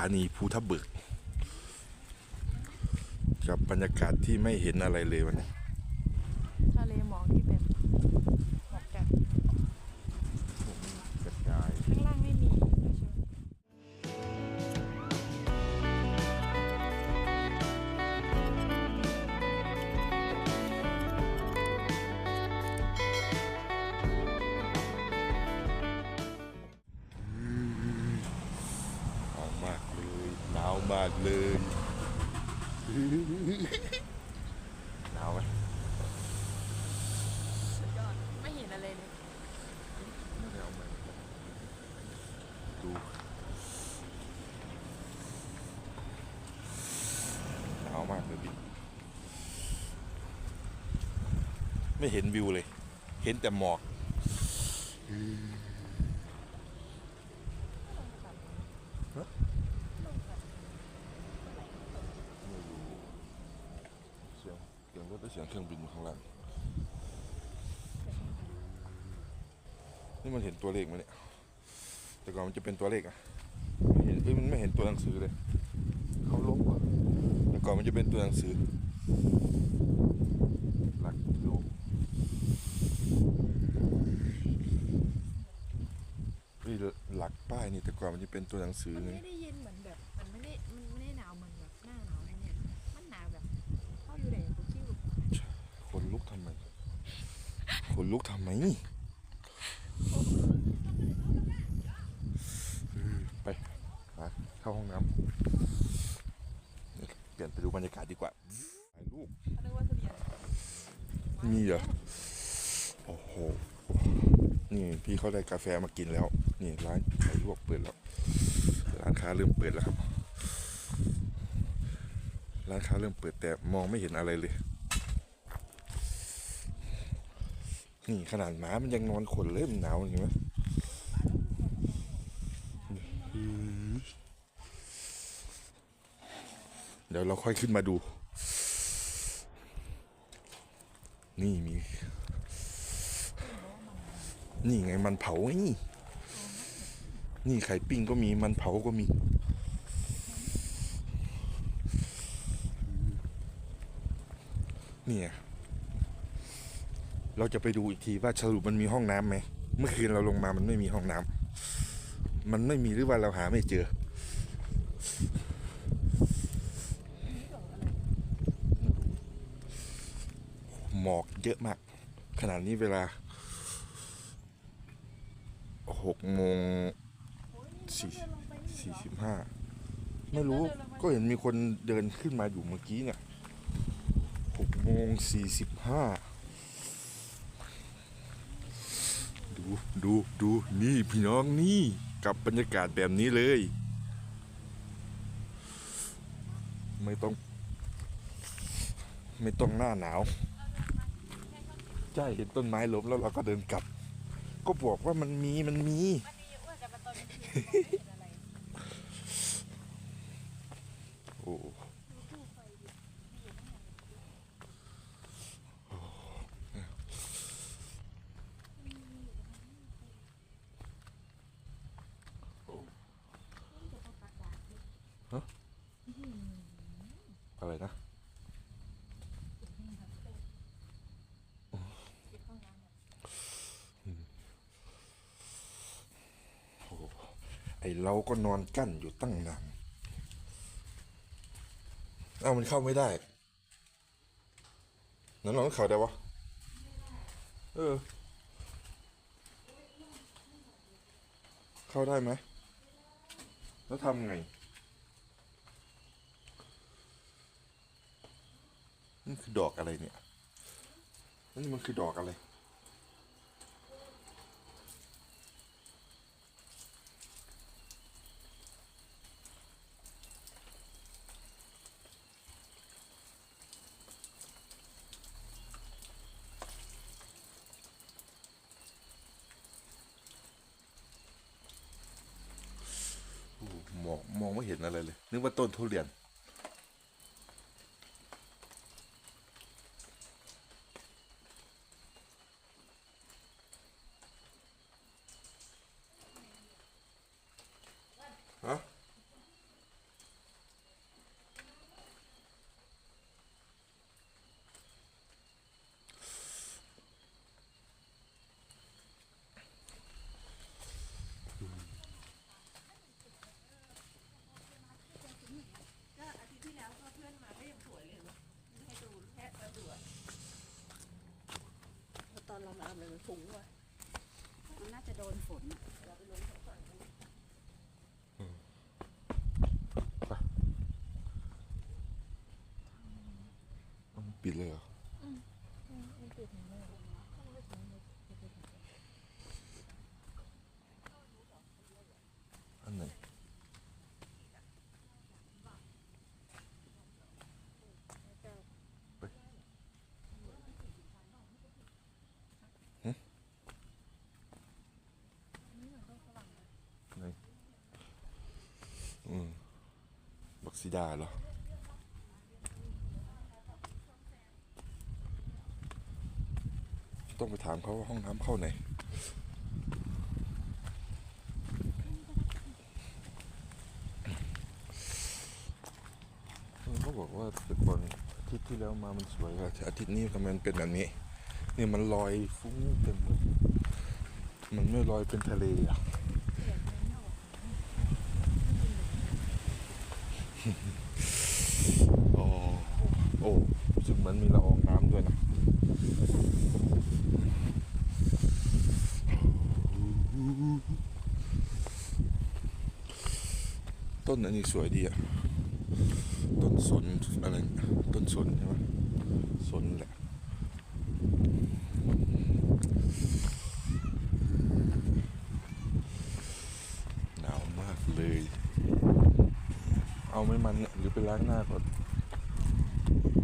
านีภูทับเบิกกับบรรยากาศที่ไม่เห็นอะไรเลยวันนี้ ไม่เห็นวิวเลย เห็นแต่หมอกเสียงเสียงรถและเสียงเครื่องบินข้างล่างนี่มันเห็นตัวเลขไหมเนี่ย แต่ก่อนมันจะเป็นตัวเลขอะไม่เห็นเอ้ยมันไม่เห็นตัวหนังสือเลย เขาลบว่ะแต่ก่อนมันจะเป็นตัวหนังสือ หลักกิโลนี่หลักป้าย นี่แต่ก่อนมันจะเป็นตัวหนังสือมันไงไม่ได้เย็นเหมือนแบบ มันไม่ได้มันไม่ได้หนาวเหมือนแบบหน้าหนาวอะไรเนี่ย มันหนาวแบบเข้าอยู่ไหนกูคิ้วคนลุกทำไมคนลุกทำไมไปหาเข้าห้องน้ำเปลี่ยนไปดูบรรยากาศดีกว่าถ่ายรูปนึกว่าทุเรียนมีเหรอโอ้โห นี่พี่เขาได้กาแฟมากินแล้ว นี่ร้านขายลวกเปิดแล้ว ร้านค้าเริ่มเปิดแล้วครับ ร้านค้าเริ่มเปิดแต่มองไม่เห็นอะไรเลย นี่ขนาดหมามันยังนอนขนเลยมันหนาวเห็นไหมเดี๋ยวเราค่อยขึ้นมาดู นี่มี นี่ไงมันเผาไง นี่ไข่ปิ้งก็มีมันเผาก็มี เนี่ย เราจะไปดูอีกทีว่าสรุปมันมีห้องน้ำไหม เมื่อคืนเราลงมามันไม่มีห้องน้ำ มันไม่มีหรือว่าเราหาไม่เจอ หมอกเยอะมาก ขนาดนี้เวลาหกโมง สี่สี่สิบห้าไม่รู้ก็เห็นมีคนเดินขึ้นมาอยู่เมื่อกี้เนี่ยหกโมงสี่สิบห้าดูดูดูนี่พี่น้องนี่กับบรรยากาศแบบนี้เลย ไม่ต้อง ไม่ต้องหน้าหนาวใช่เห็นต้นไม้ล้มแล้วเราก็เดินกลับ ก็บอกว่ามันมีมันมี โอ้ฮะอะไรนะ ไอ เราก็นอนกั้นอยู่ตั้งนานเอ้ามันเข้าไม่ได้นั้นเราต้องเข้าได้วะเออ เข้าได้ไหมแล้วทำไงนี่คือดอกอะไรเนี่ยนี่มันคือดอกอะไร มองมองไม่เห็นอะไรเลย นึกว่าต้นทุเรียน ฮะ เรา น้ำเลยมันฟุ้งว่ะมันน่าจะโดนฝนต้องปิดเลยเหรออันไหนไปหึไหนอืม ซิดาเหรอต้องไปถามเขาว่าห้องน้ำเข้าไหนเขาบอกว่าแต่ก่อนอาทิตย์ที่แล้วมามันสวยอะอาทิตย์นี้ทำไมมันเป็นแบบนี้ นี่มันลอยฟุ้งเต็มเลยมันไม่ลอยเป็นทะเลอะ โอ้โอ้รู้สึกเหมือนมีละอองน้ำด้วยนะต้นอันนี้สวยดีอะต้นสนอะไรต้นสนใช่ไหมสนแหละ หนาวมากเลย เอาไม่มันเนี่ยหรือไป ล้างหน้าก่อน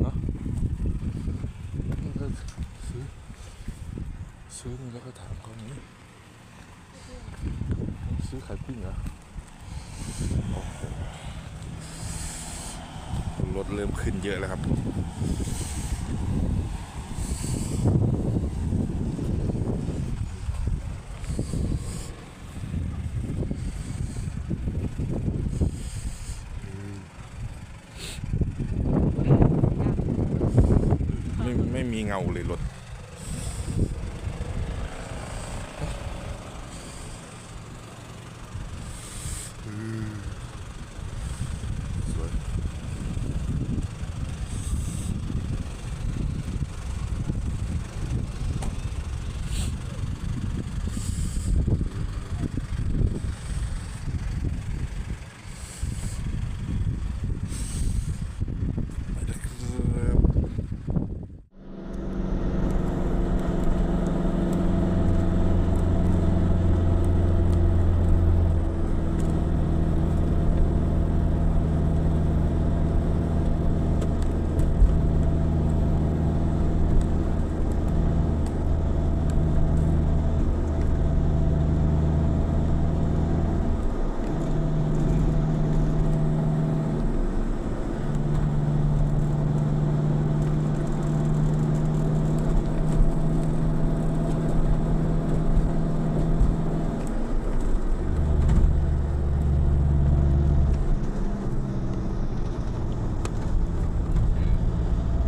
เนาะก็ซื้อซื้อนี่แล้วก็ถามเขานี้ซื้อไข่ปิ้งเหรอรถเริ่มขึ้นเยอะแล้วครับ ไม่ไม่มีเงาเลยรถ สวยไปเลยครับ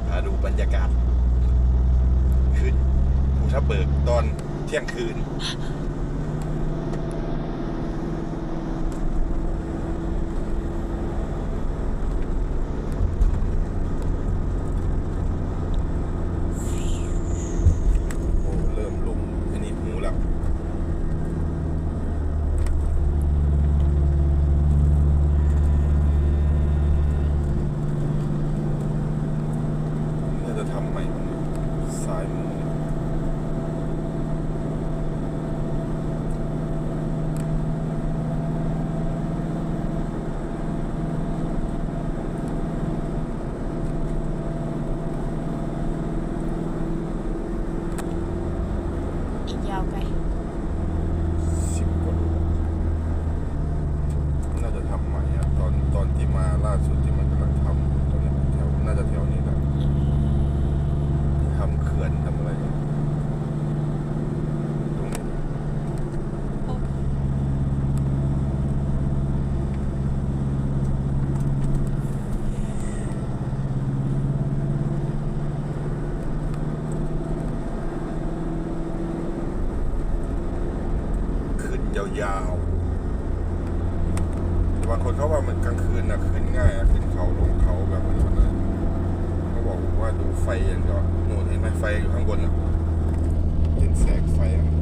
มาดูบรรยากาศขึ้นภูทับเบิกตอน เที่ยงคืน โอ้ เริ่มลงอันนี้หูแล้ว น่าจะทำใหม่ซ้ายมือ สุดที่มันกำลังทำตรงนี้แถวน่าจะแถวนี้แหละทำเขื่อนทำอะไรเนี่ยตขึ้นยาว บางคนเขาว่ามันกลางคืนอะขึ้นง่ายอะขึ้นเขาลงเขาแบบนี้เลยเขาบอกว่าดูไฟอย่างเดียวโน่นเห็นไหมไฟอยู่ข้างบนอะเห็นแสงไฟอะยังไม่เห็น